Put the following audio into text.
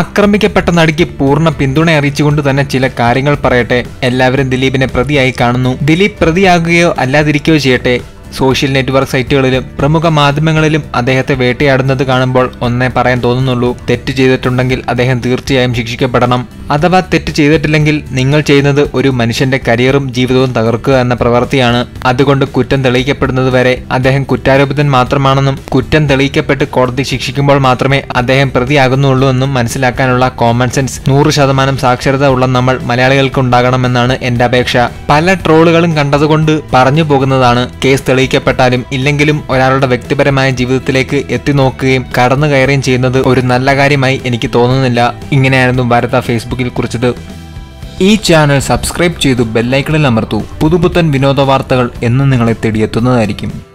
ആക്രമിക്കപ്പെട്ട നടിക്ക് പൂർണ പിന്തുണ അറിയിച്ചുകൊണ്ട് തന്നെ ചില കാര്യങ്ങൾ പറയട്ടെ. എല്ലാവരും ദിലീപിനെ പ്രതിയായി കാണുന്നു. ദിലീപ് പ്രതിയാകുകയോ അല്ലാതിരിക്കുകയോ ചെയ്യട്ടെ. സോഷ്യൽ നെറ്റ്വർക്ക് സൈറ്റുകളിലും പ്രമുഖ മാധ്യമങ്ങളിലും അദ്ദേഹത്തെ വേട്ടയാടുന്നത് കാണുമ്പോൾ ഒന്നേ പറയാൻ തോന്നുന്നുള്ളൂ. തെറ്റ് ചെയ്തിട്ടുണ്ടെങ്കിൽ അദ്ദേഹം തീർച്ചയായും ശിക്ഷിക്കപ്പെടണം. അഥവാ തെറ്റ് ചെയ്തിട്ടില്ലെങ്കിൽ നിങ്ങൾ ചെയ്യുന്നത് ഒരു മനുഷ്യന്റെ കരിയറും ജീവിതവും തകർക്കുക എന്ന പ്രവൃത്തിയാണ്. അതുകൊണ്ട് കുറ്റം തെളിയിക്കപ്പെടുന്നത് വരെ അദ്ദേഹം കുറ്റാരോപിതൻ മാത്രമാണെന്നും കുറ്റം തെളിയിക്കപ്പെട്ട് കോടതി ശിക്ഷിക്കുമ്പോൾ മാത്രമേ അദ്ദേഹം പ്രതിയാകുന്നുള്ളൂ എന്നും മനസ്സിലാക്കാനുള്ള കോമൺ സെൻസ് നൂറ് ശതമാനം സാക്ഷരത ഉള്ള നമ്മൾ മലയാളികൾക്ക് ഉണ്ടാകണമെന്നാണ് എന്റെ അപേക്ഷ. പല ട്രോളുകളും കണ്ടതുകൊണ്ട് പറഞ്ഞു പോകുന്നതാണ് കേസ് തെളിയിക്കപ്പെട്ടാലും ഇല്ലെങ്കിലും ഒരാളുടെ വ്യക്തിപരമായ ജീവിതത്തിലേക്ക് എത്തി നോക്കുകയും കടന്നു കയറുകയും ചെയ്യുന്നത് ഒരു നല്ല കാര്യമായി എനിക്ക് തോന്നുന്നില്ല. ഇങ്ങനെയായിരുന്നു ഭാരത ഫേസ്ബുക്കിൽ കുറിച്ചത്. ഈ ചാനൽ സബ്സ്ക്രൈബ് ചെയ്തു ബെല്ലൈക്കണിൽ അമർത്തു. പുതുപുത്തൻ വിനോദ വാർത്തകൾ എന്നും നിങ്ങളെ തേടിയെത്തുന്നതായിരിക്കും.